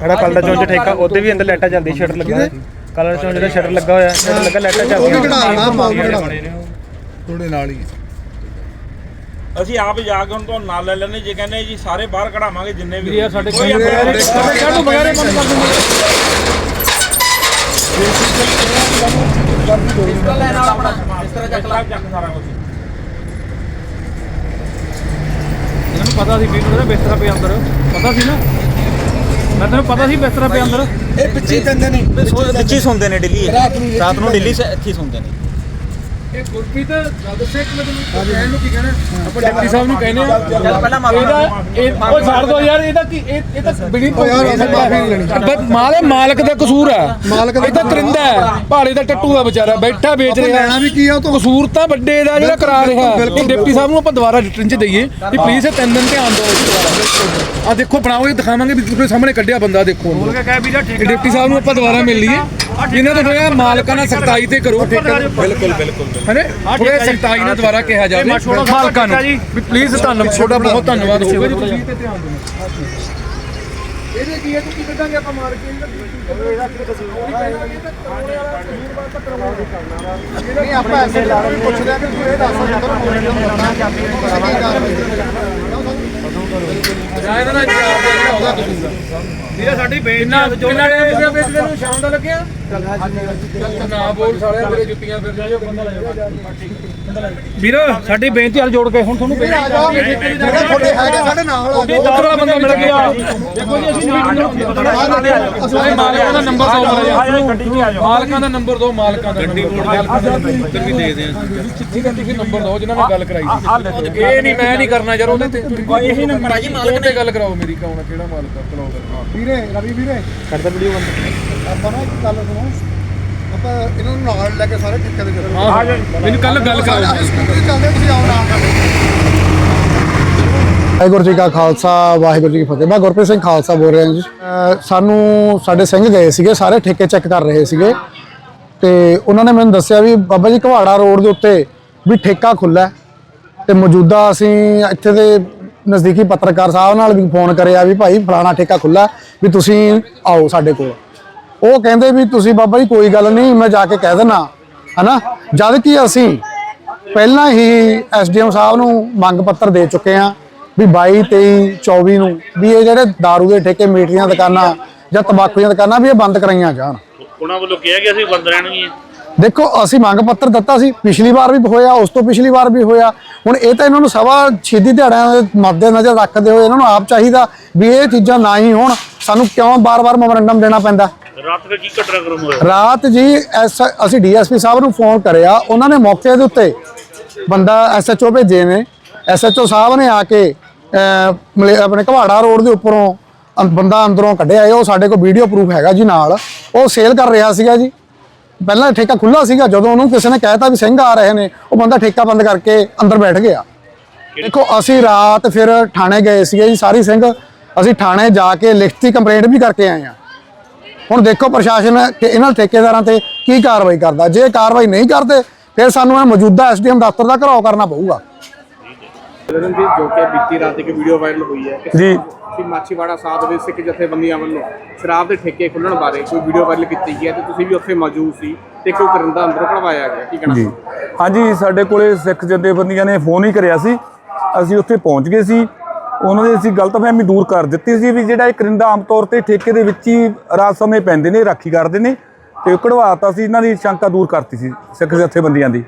ਸਾਡਾ ਕਲਰ ਚੌਂਚ ਠੇਕਾ ਉਹਦੇ ਵੀ ਅੰਦਰ ਲਾਈਟਾਂ ਚੱਲਦੀ ਸ਼ਟਰ ਲੱਗਾ ਹੋਇਆ ਕਲਰ ਚੌਂਚ ਦਾ ਸ਼ਟਰ ਲੱਗਾ ਹੋਇਆ ਸ਼ਟਰ ਲੱਗਾ ਲਾਈਟਾਂ ਉਹ ਵੀ ਕਢਾਉਣਾ ਪਾਉ ਉਹ। ਤੁਹਾਡੇ ਨਾਲ ਹੀ। ਅਸੀਂ ਆਪ ਜਾ ਕੇ ਹੁਣ ਤੁਹਾਨੂੰ ਨਾਲ ਲੈ ਲੈਣੇ ਜੇ ਕਹਿੰਦੇ ਜੀ ਸਾਰੇ ਬਾਹਰ ਕਢਾਵਾਂਗੇ ਜਿੰਨੇ ਵੀ ਸਾਡੇ ਆਪਣੇ- ਕਾਹਨੂੰ ਬਗੈਰੇ ਬੰਦ ਕਰ ਦਿੰਦੇ ਚੱਕ ਸਾਰਾ ਕੁਝ ਇਹਨਾਂ ਨੂੰ ਪਤਾ ਸੀ ਵੀ ਉਹਦਾ ਬਿਸਤਰਾ ਪਿਆ ਅੰਦਰ। ਪਤਾ ਸੀ ਨਾ? ਮੈਂ ਤੈਨੂੰ ਪਤਾ ਸੀ ਬਿਸਤਰਾ ਪਿਆ ਅੰਦਰ। ਇਹ ਪਿੱਛੇ ਕੰਦੇ ਨੇ। ਹੀ ਸੌਂਦੇ ਨੇ ਦਿੱਲੀ ਰਾਤ ਨੂੰ ਰਾਤ ਨੂੰ ਦਿੱਲੀ ਇੱਥੇ ਹੀ ਸੌਂਦੇ ਨੇ। ਇਹ ਗੁਰਪ੍ਰੀਤ ਗੱਲ ਦੱਸੇ ਇੱਕ ਮਿੰਟ ਨੂੰ ਕਹਿਣ ਨੂੰ ਕੀ ਕਹਿਣਾ? ਆਪਾਂ ਡਿਪਟੀ ਸਾਹਿਬ ਨੂੰ ਕਹਿੰਦੇ ਆ। ਚੱਲ ਪਹਿਲਾਂ ਮਾਫੀ ਇਹਦਾ ਇਹ ਉਹ ਛੱਡ ਦੋ ਯਾਰ ਇਹਦਾ ਕੀ ਇਹ ਇਹ ਤਾਂ ਬਿੜੀ ਓ ਯਾਰ, ਅਸੀਂ ਮਾਫ਼ੀ ਨਹੀਂ ਲੈਣੀ। ਬਸ ਮਾਲੇ ਮਾਲਕ ਦਾ ਕਸੂਰ ਹੈ। ਮਾਲਕ ਦਾ ਇਹ ਤਾਂ ਕਰਿੰਦਾ ਹੈ। ਭਾੜੇ ਦਾ ਟੱਟੂ ਹੈ ਵਿਚਾਰਾ ਬੈਠਾ ਵੇਚ ਰਿਹਾ। ਲੈਣਾ ਵੀ ਕੀ ਆ ਉਹ ਤੋਂ? ਕਸੂਰ ਤਾਂ ਵੱਡੇ ਦਾ ਜਿਹੜਾ ਕਰਾ ਰਿਹਾ। ਇਹ ਡਿਪਟੀ ਸਾਹਿਬ ਨੂੰ ਆਪਾਂ ਦੁਬਾਰਾ ਰਿਟਰਨ ਚ ਦਈਏ। ਵੀ ਪਲੀਜ਼ ਇਹ ਤਿੰਨ ਦਿਨ ਧਿਆਨ ਦਿਓ। ਆ ਦੇਖੋ ਬਣਾਓ ਇਹ ਦਿਖਾਵਾਂਗੇ ਵੀ ਤੁਹਾਡੇ ਸਾਹਮਣੇ ਕੱਢਿਆ ਬੰਦਾ ਦੇਖੋ। ਕੇ ਡਿਪਟੀ ਸਾਹਿਬ ਨੂੰ ਆਪਾਂ ਦੁਬਾਰਾ ਮਿਲ ਲਈਏ। ਇਹਨਾਂ ਤੋਂ ਥੋੜਾ ਮਾਲਕਾਂ ਨਾਲ ਸਖਤਾਈ ਤੇ ਕਰੋ ਬਿਲਕੁਲ ਬਿਲਕੁਲ ਬਿਲਕੁਲ। ਥੋੜਾ ਸਖਤਾਈ ਨਾਲ ਦੁਬਾਰਾ ਕਿਹਾ ਜਾਵੇ। ਮਾਲਕਾਂ ਨੂੰ। ਵੀ ਪਲੀਜ਼ ਧੰਨਵਾਦ ਤੁਹਾਡਾ ਬਹੁਤ ਧੰਨਵਾਦ। ਹੋਊਗਾ ਜੀ ਤੁਸੀਂ। ਤੇ ਧਿਆਨ ਦੇਣਾ ਇਹਦੇ ਕੀ ਹੈ ਤੂੰ ਕੀ ਕੱਢਾਂਗੇ ਆਪਾਂ ਮਾਰ ਕੇ ਇਹਦਾ ਨਹੀਂ ਆਪਾਂ ਐਸੇ ਲਾਣੇ ਪੁੱਛਦੇ ਆ ਕਿ ਤੂੰ ਇਹ ਦੱਸ ਜਦੋਂ ਪੂਰੇ ਨੂੰ ਕਰਨਾ ਚਾਹਤੇ ਹੋ। ਕੀ ਕਾਰਵਾਈ ਜਾਂ ਜਵਾਬ ਦੇ ਜਿਹੜਾ ਉਹਦਾ ਕਸੂਰ ਆ ਵੀਰੇ ਸਾਡੀ ਬੇਇੱਜ਼ਤੀ ਕਿੰਨਾ ਟਾਈਮ ਹੋ ਗਿਆ ਵੇਚਦੇ ਨੂੰ? ਸ਼ਾਮ ਦਾ ਲੱਗਿਆ? ਨਾ ਬੋਲ ਸਾਲਿਆ ਮੇਰੇ ਜੁੱਤੀਆਂ ਫਿਰ ਜਾਇਓ ਬੰਦਾ ਲੈ ਵੀਰ ਸਾਡੀ ਬੇਨਤੀ ਹਲ ਜੋੜ ਕੇ ਹੁਣ ਤੁਹਾਨੂੰ ਆ ਜਾਓ ਜਿਹੜੇ ਤੁਹਾਡੇ ਹੈਗੇ ਸਾਡੇ ਨਾਲ ਆ ਜਾਓ। ਉਧਰ ਵਾਲਾ ਬੰਦਾ ਮਿਲ ਗਿਆ। ਦੇਖੋ ਜੀ ਅਸੀਂ ਅਸੀਂ ਮਾਲਕਾਂ ਦਾ ਨੰਬਰ ਦੋ ਮਾਲਕਾਂ ਦਾ ਨੰਬਰ ਦੋ ਮਾਲਕਾਂ ਦਾ ਗੱਡੀ ਇੱਧਰ ਵੀ ਦੇ ਦੇ ਚਿੱਠੀ ਦਾ ਤੁਸੀਂ ਨੰਬਰ ਦੋ ਜਿਨ੍ਹਾਂ ਨਾਲ ਗੱਲ ਕਰਾਈ ਸੀ। ਇਹ ਨਹੀਂ ਮੈਂ ਨਹੀਂ ਕਰਨਾ ਯਾਰ ਉਹਦੇ ਤੇ ਇਹੀ ਨੰਬਰ ਆ ਜੀ ਮਾਲਕ ਤੇ ਗੱਲ ਕਰਾਓ ਮੇਰੀ ਕੌਣ ਕਿਹੜਾ ਮਾਲਕ ਆ ਕਰਾਓ ਵੀਰੇ ਰਵੀ ਵੀਰੇ। ਕਰਦਾ ਵੀਡੀਓ ਬੰਦ। ਆਪਾਂ ਨਾ ਇੱਕ ਗੱਲ ਸੁਣੋ ਆਪਾਂ ਇਹਨਾਂ ਨੂੰ ਨਾਲ ਲੈ ਕੇ ਸਾਰੇ ਠੇਕੇ ਦੇ ਕਰੋ ਹਾਂ। ਮੈਨੂੰ ਕੱਲ ਗੱਲ ਕਰਾਓ ਅਸੀਂ ਸਕੂਟਰੀ ਚੱਲਦੇ ਤੁਸੀਂ ਆਓ ਨਾਲ। ਵਾਹਿਗੁਰੂ ਜੀ ਕਾ ਖਾਲਸਾ ਵਾਹਿਗੁਰੂ ਜੀ ਕੀ ਫਤਿਹ। ਮੈਂ ਗੁਰਪ੍ਰੀਤ ਸਿੰਘ ਖਾਲਸਾ ਬੋਲ ਰਿਹਾ ਜੀ। ਸਾਨੂੰ ਸਾਡੇ ਸਿੰਘ ਗਏ ਸੀਗੇ ਸਾਰੇ ਠੇਕੇ ਚੈੱਕ ਕਰ ਰਹੇ ਸੀਗੇ। ਤੇ ਉਹਨਾਂ ਨੇ ਮੈਨੂੰ ਦੱਸਿਆ ਵੀ ਬਾਬਾ ਜੀ ਘਵਾੜਾ ਰੋਡ ਦੇ ਉੱਤੇ ਵੀ ਠੇਕਾ ਖੁੱਲਾ ਤੇ ਮੌਜੂਦਾ ਅਸੀਂ ਇੱਥੇ ਦੇ ਨਜ਼ਦੀਕੀ ਪੱਤਰਕਾਰ ਸਾਹਿਬ ਨਾਲ ਵੀ ਫੋਨ ਕਰਿਆ ਵੀ ਭਾਈ ਫਲਾਣਾ ਠੇਕਾ ਖੁੱਲਾ ਵੀ ਤੁਸੀਂ ਆਓ ਸਾਡੇ ਕੋਲ। ਉਹ ਕਹਿੰਦੇ ਵੀ ਤੁਸੀਂ ਬਾਬਾ ਜੀ ਕੋਈ ਗੱਲ ਨਹੀਂ ਮੈਂ ਜਾ ਕੇ ਕਹਿ ਦੇਣਾ ਹਨਾ? ਜਦ ਕਿ ਅਸੀਂ ਪਹਿਲਾਂ ਹੀ ਐਸਡੀਐਮ ਸਾਹਿਬ ਨੂੰ ਮੰਗ ਪੱਤਰ ਦੇ ਚੁੱਕੇ ਆ ਵੀ 22 23 24 ਨੂੰ ਵੀ ਇਹ ਜਿਹੜੇ दारू ਦੇ ਠੇਕੇ ਮੀਟਰੀਆਂ ਦੁਕਾਨਾਂ ਜਾਂ ਤੰਬਾਕੂ ਦੀਆਂ ਦੁਕਾਨਾਂ ਵੀ ਇਹ ਬੰਦ ਕਰਾਈਆਂ ਜਾਣ। ਉਹਨਾਂ ਵੱਲੋਂ ਕਿਹਾ ਗਿਆ ਸੀ ਬੰਦ ਰਹਿਣਗੀਆਂ। ਦੇਖੋ ਅਸੀਂ ਮੰਗ ਪੱਤਰ ਦਿੱਤਾ ਸੀ ਪਿਛਲੀ ਵਾਰ ਵੀ ਹੋਇਆ ਉਸ ਤੋਂ ਪਿਛਲੀ ਵਾਰ ਵੀ ਹੋਇਆ। ਹੁਣ ਇਹ ਤਾਂ ਇਹਨਾਂ ਨੂੰ ਸਵਾ ਛੇਦੀ ਦਿਹਾੜਿਆਂ ਦੇ ਮੱਦੇ ਨਜ਼ਰ ਰੱਖਦੇ ਹੋਏ ਇਹਨਾਂ ਨੂੰ ਆਪ ਚਾਹੀਦਾ ਵੀ ਇਹ ਚੀਜ਼ਾਂ ਨਾ ਹੀ ਹੋਣ। ਸਾਨੂੰ ਕਿਉਂ ਬਾਰ-ਬਾਰ ਮੈਮੋਰੰਡਮ ਦੇਣਾ ਪੈਂਦਾ? ਰਾਤ ਦਾ ਕੀ ਘਟਨਾਕ੍ਰਮ ਹੋਇਆ? ਰਾਤ ਜੀ ਐਸ ਅਸੀਂ ਡੀਐਸਪੀ ਸਾਹਿਬ ਨੂੰ ਫੋਨ ਕਰਿਆ ਉਹਨਾਂ ਨੇ ਮੌਕੇ ਦੇ ਉੱਤੇ ਬੰਦਾ ਐਸਐਚਓ ਭੇਜੇ ਨੇ। ਐਸਐਚਓ ਸਾਹਿਬ ਨੇ ਆ ਕੇ ਆਪਣੇ ਘਵਾੜਾ ਰੋਡ ਦੇ ਉੱਪਰੋਂ ਬੰਦਾ ਅੰਦਰੋਂ ਕੱਢਿਆ ਇਹ ਉਹ ਸਾਡੇ ਕੋਲ ਵੀਡੀਓ ਪ੍ਰੂਫ ਹੈਗਾ ਜੀ ਨਾਲ। ਉਹ ਸੇਲ ਕਰ ਰਿਹਾ ਸੀਗਾ ਜੀ। ਪਹਿਲਾਂ ਠੇਕਾ ਖੁੱਲਾ ਸੀਗਾ ਜਦੋਂ ਉਹਨੂੰ ਕਿਸੇ ਨੇ ਕਹਿਤਾ ਵੀ ਸਿੰਘ ਆ ਰਹੇ ਨੇ ਉਹ ਬੰਦਾ ਠੇਕਾ ਬੰਦ ਕਰਕੇ ਅੰਦਰ ਬੈਠ ਗਿਆ। ਦੇਖੋ ਅਸੀਂ ਰਾਤ ਫਿਰ ਥਾਣੇ ਗਏ ਸੀਗੇ ਜੀ ਸਾਰੀ ਸਿੰਘ ਅਸੀਂ ਥਾਣੇ ਜਾ ਕੇ ਲਿਖਤੀ ਕੰਪਲੇਂਟ ਵੀ ਕਰਕੇ ਆਏ ਆ ਹੁਣ ਦੇਖੋ ਪ੍ਰਸ਼ਾਸਨ ਕਿ ਇਹਨਾਂ ਠੇਕੇਦਾਰਾਂ ਤੇ ਕੀ ਕਾਰਵਾਈ ਕਰਦਾ। ਜੇ ਕਾਰਵਾਈ ਨਹੀਂ ਕਰਦੇ ਫਿਰ ਸਾਨੂੰ ਇਹ ਮੌਜੂਦਾ ਐਸਡੀਐਮ ਦਫ਼ਤਰ ਦਾ ਘਰਾਓ ਕਰਨਾ ਪਊਗਾ। ਰਣਜੀਤ ਜੋ ਕਿ ਬੀਤੀ ਰਾਤ ਇੱਕ ਵੀਡੀਓ ਵਾਇਰਲ ਹੋਈ ਹੈ ਜੀ। ਕਿ ਮਾਛੀਵਾੜਾ ਸਾਹਿਬ ਦੇ ਸਿੱਖ ਜਥੇਬੰਦੀਆਂ ਵੱਲੋਂ ਸ਼ਰਾਬ ਦੇ ਠੇਕੇ ਖੁੱਲਣ ਬਾਰੇ ਕੋਈ ਵੀਡੀਓ ਵਾਇਰਲ ਕੀਤੀ ਗਈ ਹੈ ਤੇ ਤੁਸੀਂ ਵੀ ਉੱਥੇ ਮੌਜੂਦ ਸੀ ਤੇ ਕੋਈ ਕਰਿੰਦਾ ਅੰਦਰੋਂ ਕਢਵਾਇਆ ਗਿਆ। ਕੀ ਕਹਿਣਾ ਜੀ। ਹਾਂਜੀ ਸਾਡੇ ਕੋਲੇ ਸਿੱਖ ਜਥੇਬੰਦੀਆਂ ਨੇ ਫੋਨ ਹੀ ਕਰਿਆ ਸੀ। ਅਸੀਂ ਉੱਥੇ ਪਹੁੰਚ ਗਏ ਸੀ। ਉਹਨਾਂ ਦੇ ਅਸੀਂ ਗਲਤਫਹਿਮੀ ਦੂਰ ਕਰ ਦਿੱਤੀ ਸੀ ਵੀ ਜਿਹੜਾ ਇਹ ਕਰਿੰਦਾ ਆਮ ਤੌਰ ਤੇ ਠੇਕੇ ਦੇ ਵਿੱਚ ਹੀ ਰਾਤ ਸਮੇਂ ਪੈਂਦੇ ਨੇ ਰਾਖੀ ਕਰਦੇ ਨੇ ਤੇ ਕਢਵਾਤਾ ਸੀ ਇਹਨਾਂ ਦੀ ਸ਼ੰਕਾ ਦੂਰ ਕਰਤੀ ਸੀ ਸਿੱਖ ਜਥੇਬੰਦੀਆਂ ਦੀ।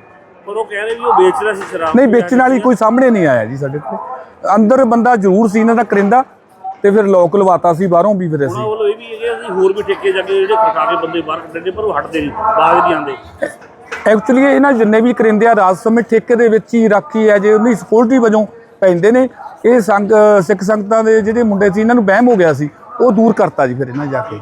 ਪਰ ਉਹ ਕਹਿ ਰਹੇ ਵੀ ਉਹ ਵੇਚ ਰਿਹਾ ਸੀ ਸ਼ਰਾਬ ਨਹੀਂ ਵੇਚਣ ਵਾਲੀ ਕੋਈ ਸਾਹਮਣੇ ਨਹੀਂ ਆਇਆ ਜੀ ਸਾਡੇ ਕੋਲ। ਅੰਦਰ ਬੰਦਾ ਜ਼ਰੂਰ ਸੀ ਇਹਨਾਂ ਦਾ ਕਰਿੰਦਾ ਤੇ ਫਿਰ ਲੋਕ ਲਵਾਤਾ ਸੀ ਬਾਹਰੋਂ ਵੀ ਫਿਰ ਅਸੀਂ। ਉਹਨਾਂ ਵੱਲੋਂ ਇਹ ਵੀ ਹੈਗੇ ਅਸੀਂ ਹੋਰ ਵੀ ਠੇਕੇ ਜਾ ਕੇ ਜਿਹੜੇ ਖੜਕਾ ਕੇ ਬੰਦੇ ਬਾਹਰ ਕੱਢਦੇ ਨੇ ਪਰ ਉਹ ਹਟਦੇ ਨਹੀਂ ਬਾਗ ਨਹੀਂ ਆਉਂਦੇ। ਐਕਚੁਅਲੀ ਇਹਨਾਂ ਜਿੰਨੇ ਵੀ ਕਰਿੰਦੇ ਆ ਰਾਜ ਸਮੇਂ ਠੇਕੇ ਦੇ ਵਿੱਚ ਹੀ ਰਾਖੀ ਹੈ ਜੇ ਉਹਦੀ ਸਿਕਿਉਰਿਟੀ ਵਜੋਂ ਪੈਂਦੇ ਨੇ, ਇਹ ਸੰਗ, ਸਿੱਖ ਸੰਗਤਾਂ ਦੇ ਜਿਹੜੇ ਮੁੰਡੇ ਸੀ, ਇਹਨਾਂ ਨੂੰ ਵਹਿਮ ਹੋ ਗਿਆ ਸੀ, ਉਹ ਦੂਰ ਕਰਤਾ ਜੀ ਫਿਰ ਇਹਨਾਂ ਜਾ ਕੇ।